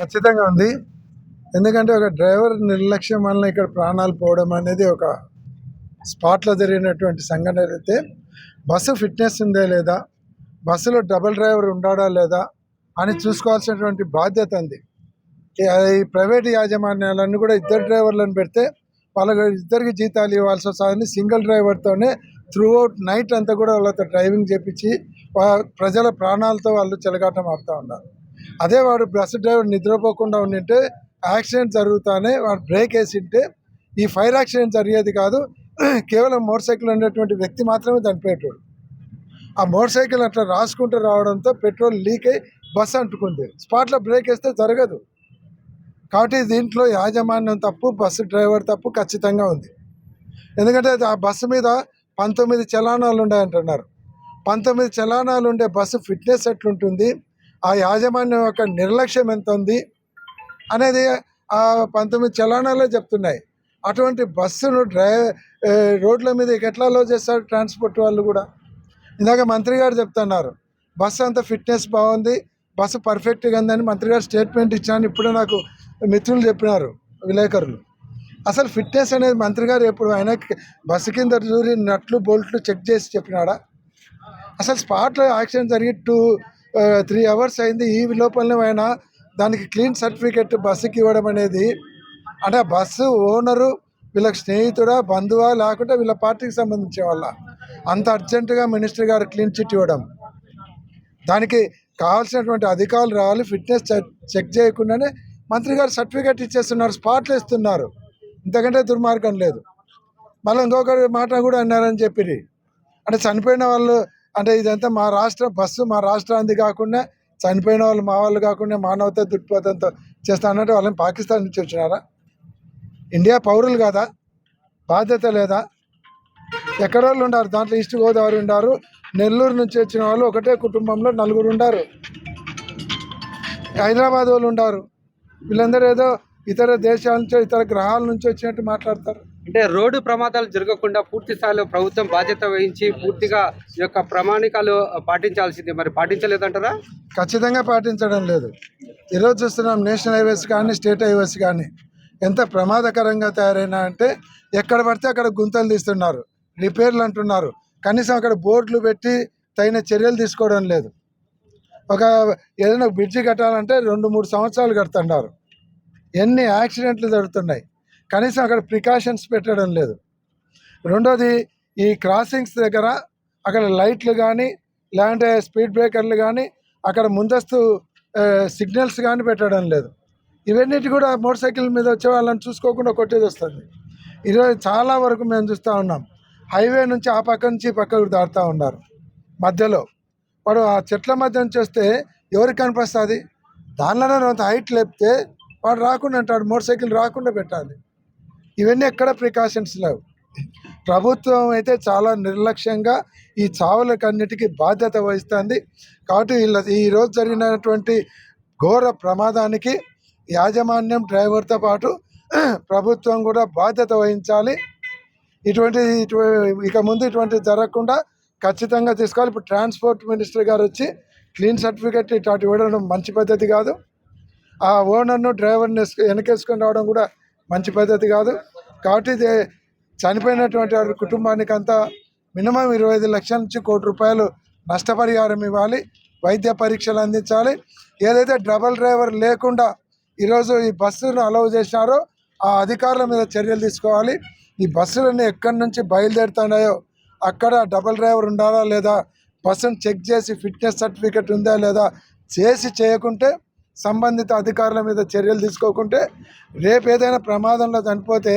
ఖచ్చితంగా ఉంది. ఎందుకంటే ఒక డ్రైవర్ నిర్లక్ష్యం వలన ఇక్కడ ప్రాణాలు పోవడం అనేది ఒక స్పాట్లో జరిగినటువంటి సంఘటన అయితే బస్సు ఫిట్నెస్ ఉందా లేదా బస్సులో డబుల్ డ్రైవర్ ఉండాడా లేదా అని చూసుకోవాల్సినటువంటి బాధ్యత ఉంది. ఈ- ప్రైవేట్ యాజమాన్యాలన్నీ కూడా ఇద్దరు డ్రైవర్లను పెడితే వాళ్ళకి ఇద్దరికి జీతాలు ఇవ్వాల్సి వస్తుందని సింగిల్ డ్రైవర్తోనే త్రూ అవుట్ నైట్ అంతా కూడా వాళ్ళతో డ్రైవింగ్ చేపించి ప్రజల ప్రాణాలతో వాళ్ళు చెలగాటం ఆపుతూ ఉన్నారు. అదే వాడు బస్సు డ్రైవర్ నిద్రపోకుండా ఉండింటే యాక్సిడెంట్ జరుగుతానే వాడు బ్రేక్ వేసింటే ఈ ఫైర్ యాక్సిడెంట్ జరిగేది కాదు కేవలం మోటార్ సైకిల్ ఉండేటువంటి వ్యక్తి మాత్రమే చనిపోయేటోడు. ఆ మోటార్ సైకిల్ అట్లా రాసుకుంటూ రావడంతో పెట్రోల్ లీక్ అయి బస్సు అంటుకుంది. స్పాట్లో బ్రేక్ వేస్తే జరగదు. కాబట్టి దీంట్లో యాజమాన్యం తప్పు బస్సు డ్రైవర్ తప్పు ఖచ్చితంగా ఉంది. ఎందుకంటే ఆ బస్సు మీద పంతొమ్మిది చలానాలు ఉన్నాయంటున్నారు పంతొమ్మిది చలానాలు ఉండే బస్సు ఫిట్నెస్ ఎట్లుంటుంది? ఆ యాజమాన్యం యొక్క నిర్లక్ష్యం ఎంత ఉంది అనేది ఆ పంతొమ్మిది చలానాలే చెప్తున్నాయి. అటువంటి బస్సును డ్రై రోడ్ల మీద ఎట్లా లో చేస్తారు ట్రాన్స్పోర్ట్ వాళ్ళు కూడా? ఇందాక మంత్రి గారు చెప్తున్నారు బస్సు అంత ఫిట్నెస్ బాగుంది బస్సు పర్ఫెక్ట్గా ఉందని మంత్రి గారు స్టేట్మెంట్ ఇచ్చాను ఇప్పుడు నాకు మిత్రులు చెప్పినారు విలేకరులు. అసలు ఫిట్నెస్ అనేది మంత్రి గారు ఎప్పుడు ఆయన బస్సు కింద చూరి నట్లు బోల్ట్లు చెక్ చేసి చెప్పినాడా? అసలు స్పాట్లో యాక్సిడెంట్ జరిగి టూ త్రీ అవర్స్ అయింది. ఈ లోపలనే ఆయన దానికి క్లీన్ సర్టిఫికెట్ బస్సుకి ఇవ్వడం అనేది. అంటే బస్సు ఓనరు వీళ్ళకి స్నేహితుడా బంధువా లేకుంటే వీళ్ళ పార్టీకి సంబంధించిన వాళ్ళ? అంత అర్జెంటుగా మినిస్టర్ గారు క్లీన్ చిట్ ఇవ్వడం. దానికి కావాల్సినటువంటి అధికారులు రావాలి ఫిట్నెస్ చెక్ చెక్ చేయకుండానే మంత్రి గారు సర్టిఫికేట్ ఇచ్చేస్తున్నారు స్పాట్లు ఇస్తున్నారు ఇంతకంటే దుర్మార్గం లేదు. మళ్ళీ ఇంకొకరి మాట కూడా అన్నారని చెప్పి అంటే చనిపోయిన వాళ్ళు అంటే ఇదంతా మా రాష్ట్ర బస్సు మా రాష్ట్రానికి కాకుండా చనిపోయిన వాళ్ళు మా వాళ్ళు కాకుండా మానవత దృక్పథంతో చేస్తా అన్నట్టు వాళ్ళని పాకిస్తాన్ నుంచి వచ్చినారా? ఇండియా పౌరులు కదా? బాధ్యత లేదా? ఎక్కడ వాళ్ళు ఉండారు దాంట్లో ఈస్ట్ గోదావరి ఉండారు నెల్లూరు నుంచి వచ్చిన వాళ్ళు ఒకటే కుటుంబంలో నలుగురు ఉండారు. హైదరాబాద్ వాళ్ళు ఉండారు. వీళ్ళందరూ ఏదో ఇతర దేశాల నుంచి ఇతర గ్రహాల నుంచి వచ్చినట్టు మాట్లాడతారు. అంటే రోడ్డు ప్రమాదాలు జరగకుండా పూర్తి స్థాయిలో ప్రభుత్వం బాధ్యత వహించి పూర్తిగా ఈ యొక్క ప్రమాణికాలు పాటించాల్సింది. మరి పాటించలేదంటారా? ఖచ్చితంగా పాటించడం లేదు. ఈరోజు చూస్తున్నాం నేషనల్ హైవేస్ కానీ స్టేట్ హైవేస్ కానీ ఎంత ప్రమాదకరంగా తయారైనా అంటే ఎక్కడ పడితే అక్కడ గుంతలు తీస్తున్నారు రిపేర్లు అంటున్నారు. కనీసం అక్కడ బోర్డులు పెట్టి తగిన చర్యలు తీసుకోవడం లేదు. ఒక ఏదైనా బ్రిడ్జి కట్టాలంటే రెండు మూడు సంవత్సరాలు కడుతున్నారు. ఎన్ని యాక్సిడెంట్లు జరుగుతున్నాయి? కనీసం అక్కడ ప్రికాషన్స్ పెట్టడం లేదు. రెండోది ఈ క్రాసింగ్స్ దగ్గర అక్కడ లైట్లు కానీ లేదంటే స్పీడ్ బ్రేకర్లు కానీ అక్కడ ముందస్తు సిగ్నల్స్ కానీ పెట్టడం లేదు. ఇవన్నిటి కూడా మోటార్ సైకిల్ మీద వచ్చే వాళ్ళని చూసుకోకుండా కొట్టేది వస్తుంది. ఈరోజు చాలా వరకు మేము చూస్తూ ఉన్నాం. హైవే నుంచి ఆ పక్క నుంచి పక్కకు దాటుతూ ఉన్నారు. మధ్యలో. వాడు ఆ చెట్ల మధ్య నుంచి వస్తే ఎవరికి కనిపిస్తుంది? దానిలోనే కొంత హైట్ లేపితే వాడు రాకుండా అంటాడు మోటార్ సైకిల్ రాకుండా పెట్టాలి. ఇవన్నీ ఎక్కడ ప్రికాషన్స్ లేవు. ప్రభుత్వం అయితే చాలా నిర్లక్ష్యంగా ఈ చావులకన్నిటికీ బాధ్యత వహిస్తుంది. కాబట్టి వీళ్ళ ఈరోజు జరిగినటువంటి ఘోర ప్రమాదానికి యాజమాన్యం డ్రైవర్తో పాటు ప్రభుత్వం కూడా బాధ్యత వహించాలి. ఇటువంటి ఇక ముందు ఇటువంటి జరగకుండా ఖచ్చితంగా తీసుకోవాలి. ఇప్పుడు ట్రాన్స్పోర్ట్ మినిస్టర్ గారు వచ్చి క్లీన్ సర్టిఫికెట్ ఇటు ఇవ్వడం మంచి పద్ధతి కాదు. ఆ ఓనర్ను డ్రైవర్ని వెనకేసుకొని రావడం కూడా మంచి పద్ధతి కాదు. కాబట్టి ఇది చనిపోయినటువంటి వారి కుటుంబానికి అంతా మినిమం ఇరవై ఐదు లక్షల నుంచి కోటి రూపాయలు నష్టపరిహారం ఇవ్వాలి. వైద్య పరీక్షలు అందించాలి. ఏదైతే డబల్ డ్రైవర్ లేకుండా ఈరోజు ఈ బస్సును అలౌ చేసినారో ఆ అధికారుల మీద చర్యలు తీసుకోవాలి. ఈ బస్సులన్నీ ఎక్కడి నుంచి బయలుదేరుతున్నాయో అక్కడ డబల్ డ్రైవర్ ఉండాలా లేదా బస్సును చెక్ చేసి ఫిట్నెస్ సర్టిఫికెట్ ఉందా లేదా చేసి చేయకుంటే సంబంధిత అధికారుల మీద చర్యలు తీసుకోకుంటే రేపు ఏదైనా ప్రమాదంలో చనిపోతే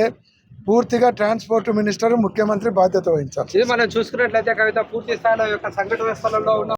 పూర్తిగా ట్రాన్స్పోర్ట్ మినిస్టర్ ముఖ్యమంత్రి బాధ్యత వహించాలి. మనం చూసుకున్నట్లయితే కవిత పూర్తి స్థాయిలో యొక్క సంఘటన స్థలంలో ఉన్న